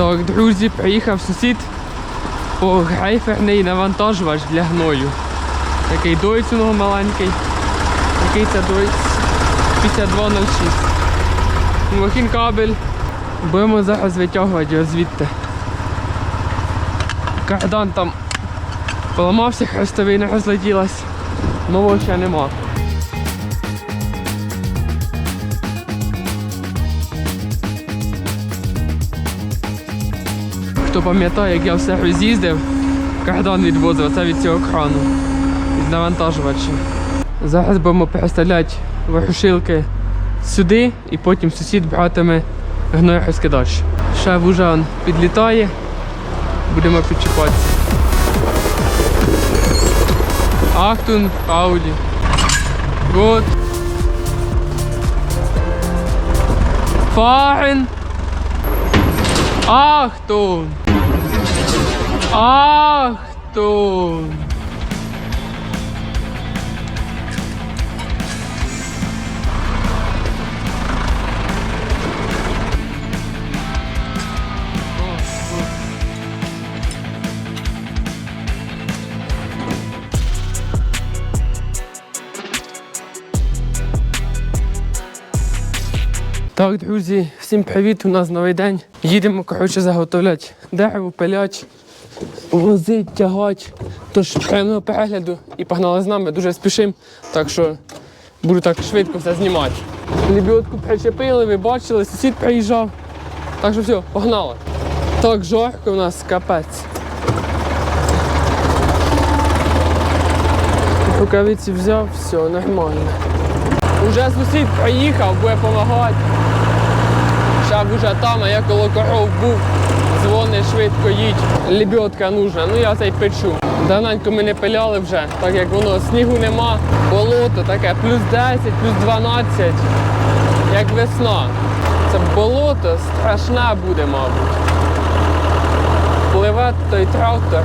Так, друзі, приїхав сусід по грейферний навантажувач для гною. Такий дойць у нього маленький. Який це дойць? 5206. Мохін кабель. Будемо зараз витягувати його звідти. Кардан там поламався, хрестовий не розлетілась. Нового ще нема. Хто пам'ятає, як я в сервіс з'їздив, кардан відвозив, це від цього крану. Від навантажувача. Зараз будемо переставляти варушилки сюди і потім сусід братиме гнойрозкидач. Ще вужан підлітає, будемо підчіпатися. Ахтун, Ауді. Gut. Fahren. Achtung. Achtung. Так, друзі, всім привіт! У нас новий день. Їдемо, коротше, заготовляти дерево, пилять, возить, тягать. Тож приємного перегляду і погнали з нами, дуже спішимо. Так що буду так швидко все знімати. Лебідку причепили, ви бачили, сусід приїжджав. Так що все, погнали. Так, жарко у нас капець. Рукавиці взяв, все, нормально. Уже сусід приїхав, буде допомагати. Вже там, а я коло коров був, дзвони швидко їдь. Лебідка нужна, ну я цей печу. Давненько ми не пиляли вже, так як воно снігу нема, болото таке, плюс 10, плюс 12, як весна. Це болото страшне буде, мабуть. Пливе той трактор,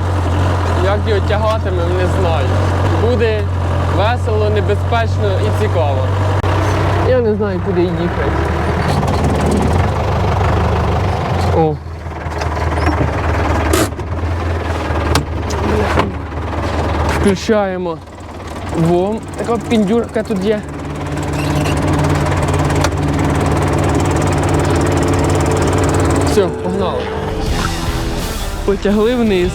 як його тягатимемо, не знаю. Буде весело, небезпечно і цікаво. Я не знаю, куди їхати. О. Включаємо вом. Така піндюрка тут є. Все, погнали. Потягли вниз.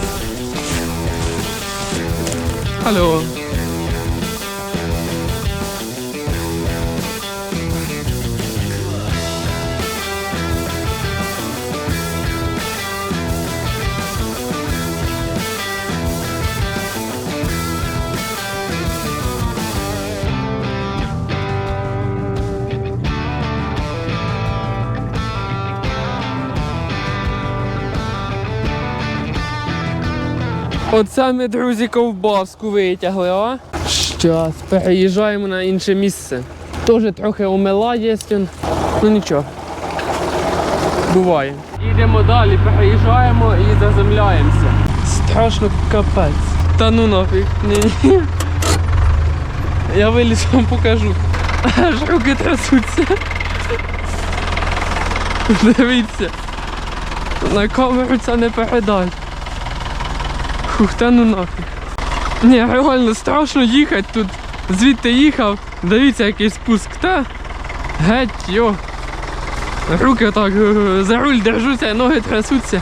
Алло. Оце ми, друзі, ковбаску витягли, а? Щас, переїжджаємо на інше місце. Теж трохи омела є, ну нічого. Буває. Їдемо далі, переїжджаємо і заземляємося. Страшно капець. Та ну нафіг. Ні-ні. Я виліз вам покажу. Аж руки трясуться. Дивіться. На камеру це не передать. Фух, та ну нафіг. Ні, реально страшно їхати тут. Звідти їхав, дивіться який спуск. Та геть, йо. Руки отак е, за руль держуться, ноги трясуться.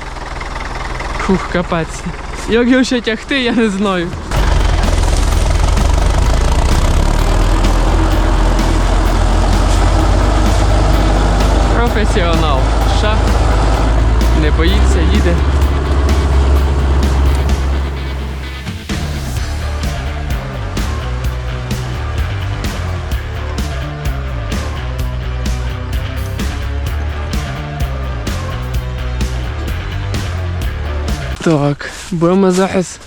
Фух, капець. Як його ще тягти, я не знаю. Професіонал. Ша. Не боїться, їде. Так, будемо зараз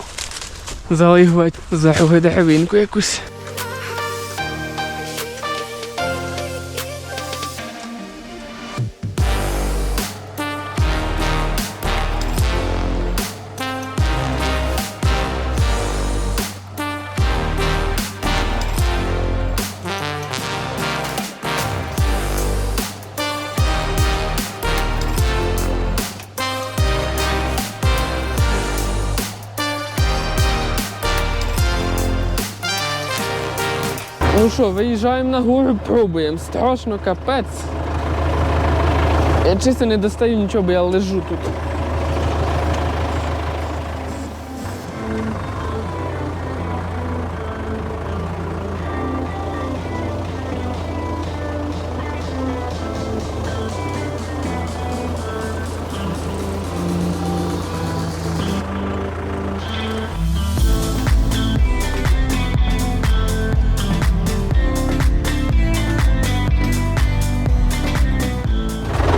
залигувати за деревинку якусь. Що, виїжджаємо на гору, пробуємо. Страшно, капець. Я чисто не достаю нічого, бо я лежу тут.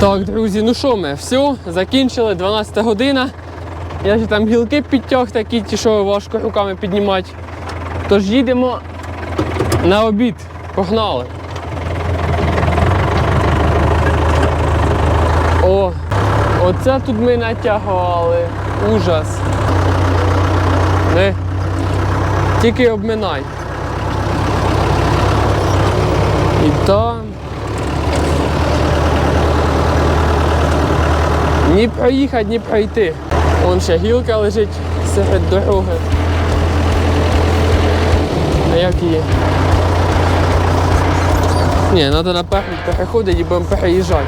Так, друзі, ну що ми, все, закінчили, 12 година. Я ще там гілки підтяг такі, ті, що важко руками піднімати. Тож їдемо на обід. Погнали. О, оце тут ми натягали. Ужас. Не. Тільки обминай. І там. Ні проїхати, ні пройти. Вон ще гілка лежить серед дороги. А як її? Ні, треба наперед переходити і будемо переїжджати.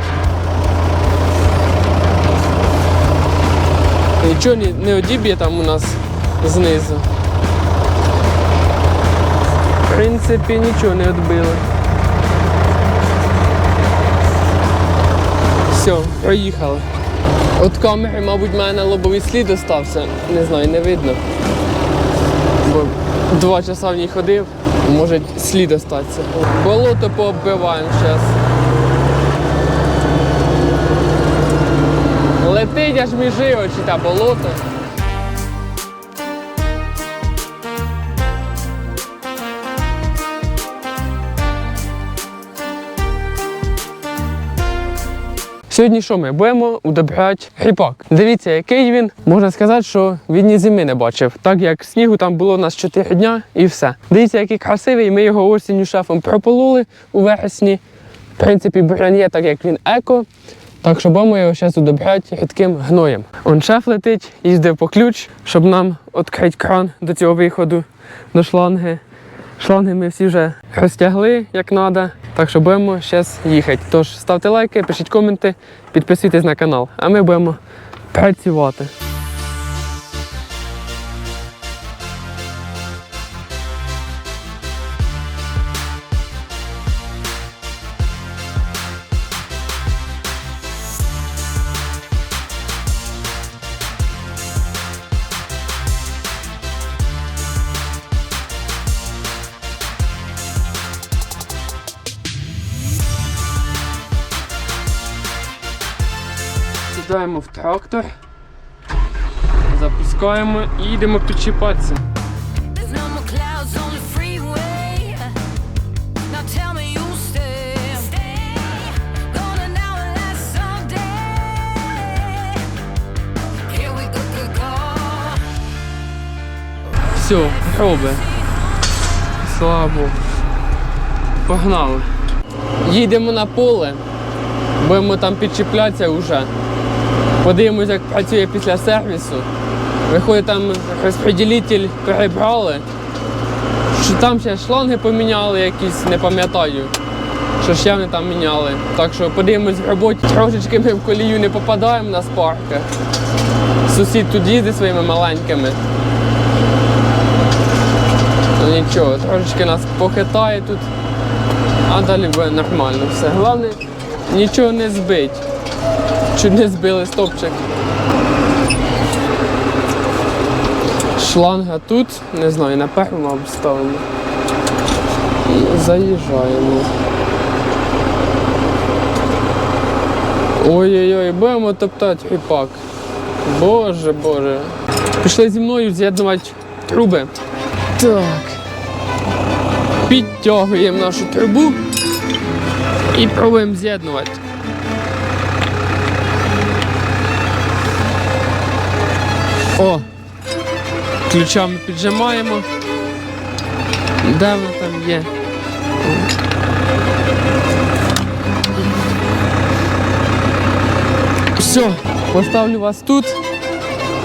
Нічого не одіб'є там у нас знизу. В принципі, нічого не відбили. Все, проїхали. От камери, мабуть, в мене лобовий слід остався. Не знаю, не видно. Бо два часа в ній ходив, може слід остатися. Болото пооббиваємо зараз. Летить аж між очі та болото. Сьогодні що ми будемо удобряти гріпак. Дивіться, який він. Можна сказати, що він ні зими не бачив, так як снігу там було у нас 4 дня і все. Дивіться, який красивий. Ми його осінню шефом пропололи у вересні. В принципі, бурян так як він еко. Так що будемо його зараз удобряти рідким гноєм. Он шеф летить, їздив по ключ, щоб нам відкрити кран до цього виходу до шланги. Шланги ми всі вже розтягли як треба, так що будемо зараз їхати. Тож ставте лайки, пишіть коменти, підписуйтесь на канал, а ми будемо працювати. Last someday. Here we go, go, go. Все, роби. Слава Богу. Погнали. Їдемо на поле, будемо там підчіплятися вже. Подивимось, як працює після сервісу. Виходить, там розподілитель перебрали. Що там ще шланги поміняли якісь, не пам'ятаю. Що ще вони там міняли. Так що подивимось в роботі. Трошечки ми в колію не попадаємо на спарках. Сусід тут їздить своїми маленькими. Ну нічого, трошечки нас похитає тут, а далі буде нормально все. Головне, нічого не збить. Чуть не збили стопчик. Шланга тут, не знаю, напевно, ставимо. І заїжджаємо. Ой-ой-ой, будемо топтати ріпак. Боже, боже. Пішли зі мною з'єднувати труби. Так. Підтягуємо нашу трубу і пробуємо з'єднувати. О! Ключами піджимаємо. Де воно там є? Все, поставлю вас тут,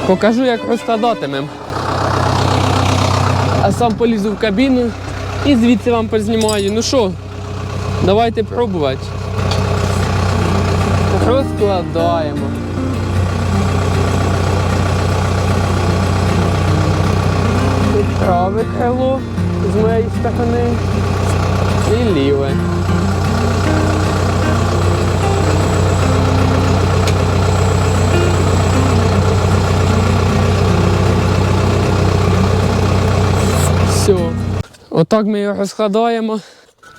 покажу, як розкладатимемо. А сам полізу в кабіну І звідси вам познімаю. Ну що, давайте пробувати. Розкладаємо. Праве крило з моєї сторони і ліве. Все. Отак ми його розкладаємо.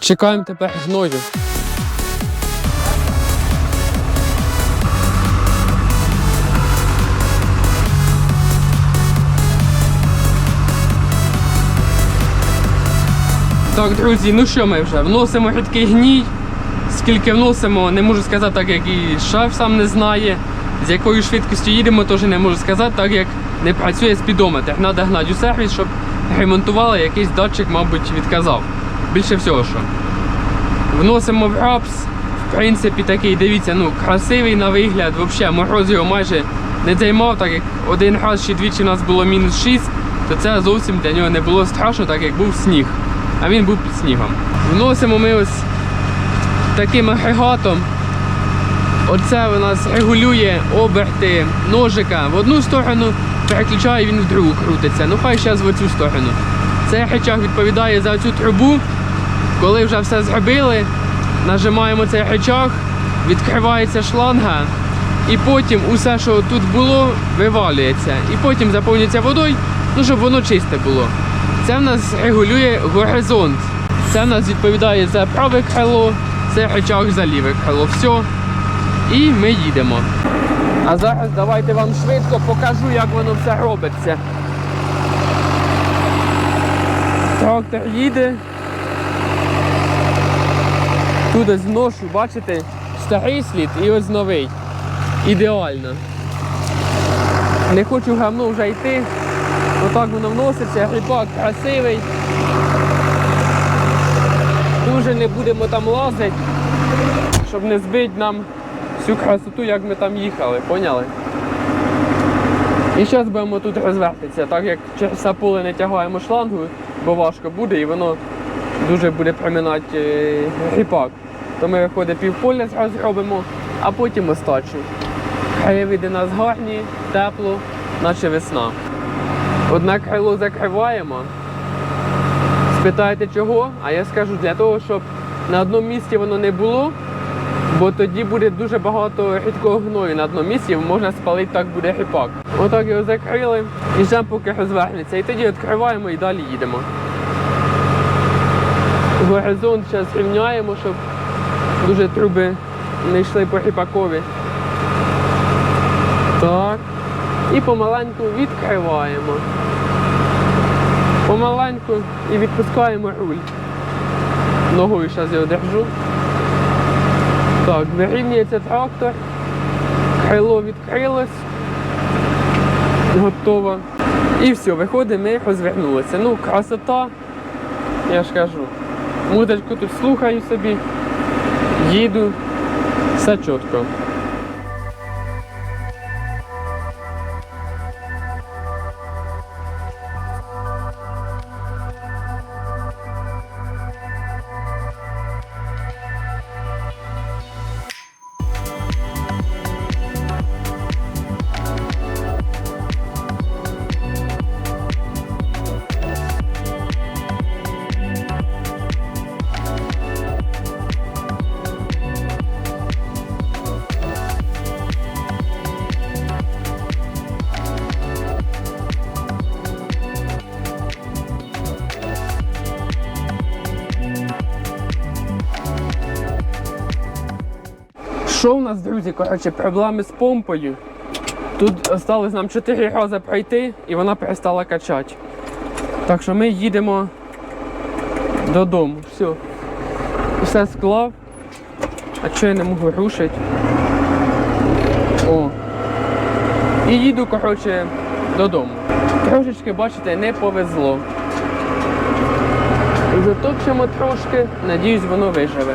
Чекаємо тепер гною. Так, друзі, ну що ми вже? Вносимо рідкий гній. Скільки вносимо, не можу сказати, так як і шеф сам не знає. З якою швидкістю їдемо, теж не можу сказати, так як не працює спідометр. Треба гнати у сервіс, щоб ремонтували, якийсь датчик, мабуть, відказав. Більше всього що. Вносимо в рапс. В принципі, такий, дивіться, ну, красивий на вигляд. Взагалі, мороз його майже не займав, так як один раз чи двічі у нас було мінус 6, то це зовсім для нього не було страшно, так як був сніг. А він був під снігом. Вносимо ми ось таким агрегатом. Оце у нас регулює оберти ножика в одну сторону, переключає він в другу крутиться. Ну хай зараз в оцю сторону. Цей речах відповідає за цю трубу. Коли вже все зробили, нажимаємо цей речах, відкривається шланга, і потім усе, що тут було, вивалюється. І потім заповнюється водою, ну щоб воно чисте було. Це в нас регулює горизонт. Це в нас відповідає за праве крило, це речах за ліве крило. Все. І ми їдемо. А зараз давайте вам швидко покажу, як воно все робиться. Трактор їде. Тут ось вношу, бачите, старий слід і ось новий. Ідеально. Не хочу гамно вже йти. Отак воно вноситься, грибак красивий. Дуже не будемо там лазити, щоб не збити нам всю красоту, як ми там їхали, поняли? І зараз будемо тут розвертатися, так як через поле не тягаємо шлангу, бо важко буде і воно дуже буде приминати е, гріпак. То ми виходить півполя зразу робимо, а потім остачу. Краєвиди нас гарні, тепло, наче весна. Одне крило закриваємо. Спитаєте чого? А я скажу для того, щоб на одному місці воно не було, бо тоді буде дуже багато рідкого гною на одному місці, можна спалити, так буде гріпак. Отак його закрили і ждемо, поки розвернеться. І тоді відкриваємо і далі їдемо. Горизонт зараз рівняємо, щоб дуже труби не йшли по гріпакові. Так. І помаленьку відкриваємо. Помаленьку і відпускаємо руль. Ногою зараз його держу. Так, вирівнюється трактор. Крило відкрилось. Готово. І все, виходимо, ми розвернулися. Ну, красота, я ж кажу. Музичку тут слухаю собі, їду, все чітко. Що у нас, друзі, коротше, проблеми з помпою. Тут осталось нам 4 рази пройти і вона перестала качати. Так що ми їдемо додому. Все. Все склав. А що я не можу рушити? О. І їду, коротше, додому. Трошечки, бачите, не повезло. Затопчемо трошки, надіюсь, воно виживе.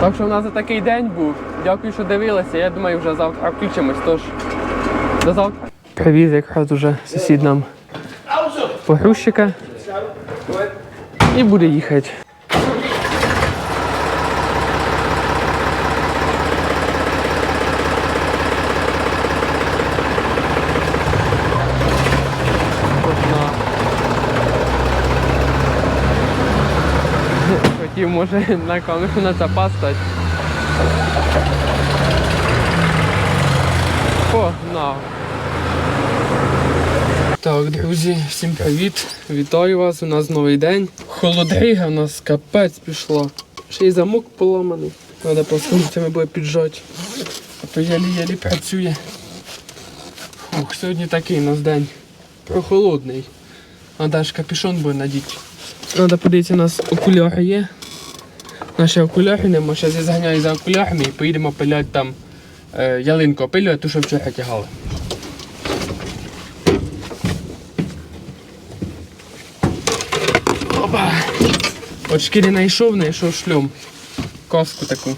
Так що в нас такий день був. Дякую, що дивилися. Я думаю, вже завтра включимось. Тож до завтра. Привіз якраз уже сусід нам погрузчика. І буде їхати. Хотів, може, на камеру на запас. Погнав. Так, друзі, всім привіт! Вітаю вас! У нас новий день. Холодрига у нас капець пішла. Ще й замок поламаний. Треба плоскостями буде піджати. А то єлі-єлі працює. Ух, сьогодні такий у нас день. Прохолодний. Треба ж капюшон буде надіти. Треба подивитися, у нас окуляри є. Наші окуляри нема. Зараз я зганяю за окулярами і поїдемо пиляти там е, ялинку опилювати, ту, що вчора тягали. Опа! Очки не знайшов, знайшов шльом. Каску таку.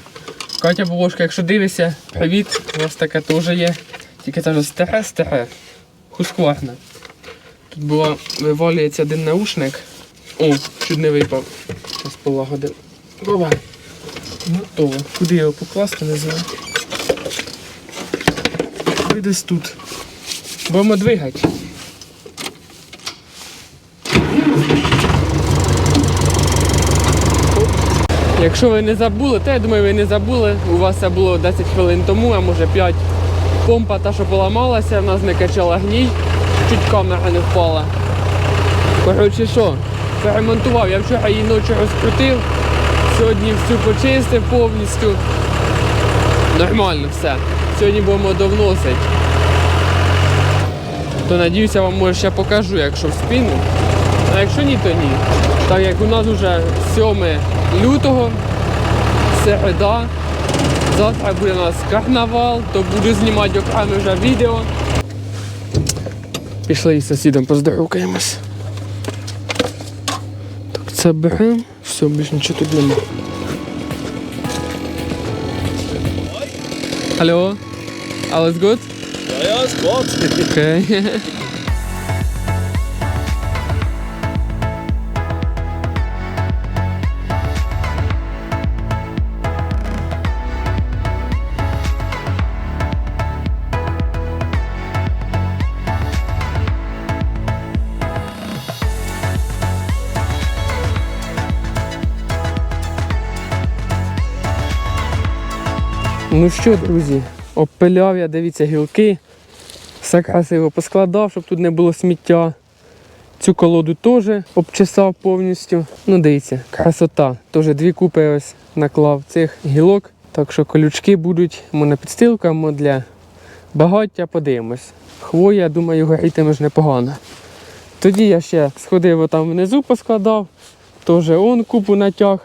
Катя Волошка, якщо дивишся, привіт, у вас таке теж є. Тільки це вже старе, старе. Хускварне. Тут була, вивалюється один наушник. О, чуть не випав. Зараз полагодив. Бова. Готово. Куди його покласти, не знаю. Ой, десь тут. Будемо двигати. Якщо ви не забули, то я думаю, ви не забули. У вас це було 10 хвилин тому, а може 5. Помпа та, що поламалася, в нас не качала гній, чуть камера не впала. Коротше що, перемонтував, я вчора її ночі розкрутив, сьогодні всю почистив повністю. Нормально все. Сьогодні будемо довносити. То надіюся, вам може ще покажу, якщо вспіну. А якщо ні, то ні. Так як у нас вже 7 лютого, середа. Завтра буде у нас карнавал, то буду знімати окремо вже відео. Пішли із сусідом поздоровкаємось. Так, це беремо. Все, більше нічого тут нема. Алло? Alles gut? Ja, ja, ist gut. Окей. Ну що, друзі, обпиляв я, дивіться, гілки. Все красиво поскладав, щоб тут не було сміття. Цю колоду теж обчесав повністю. Ну, дивіться, красота. Теж дві купи ось наклав цих гілок. Так що колючки будуть мо на підстилку, для багаття подивимось. Хвоя, думаю, горітиме ж непогано. Тоді я ще сходив отам внизу, поскладав, теж он купу натяг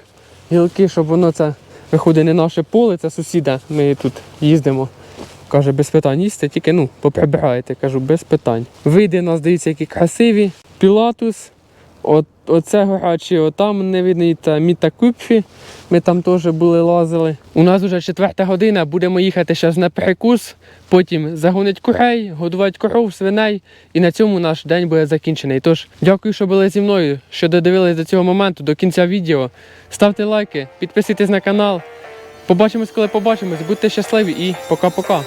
гілки, щоб воно це виходить не наше поле, це сусіда. Ми тут їздимо. Каже, без питань їсти, тільки ну, поприбираєте, кажу, без питань. Види нас, дивіться, які красиві. Пілатус, от, оце горячі, отам не видно, та Міта Купфі. Ми там теж були лазили. У нас вже четверта година, будемо їхати зараз на перекус, потім загонить курей, годувати коров, свиней. І на цьому наш день буде закінчений. Тож, дякую, що були зі мною, що додивились до цього моменту, до кінця відео. Ставте лайки, підписуйтесь на канал. Побачимось, коли побачимось. Будьте щасливі і пока-пока.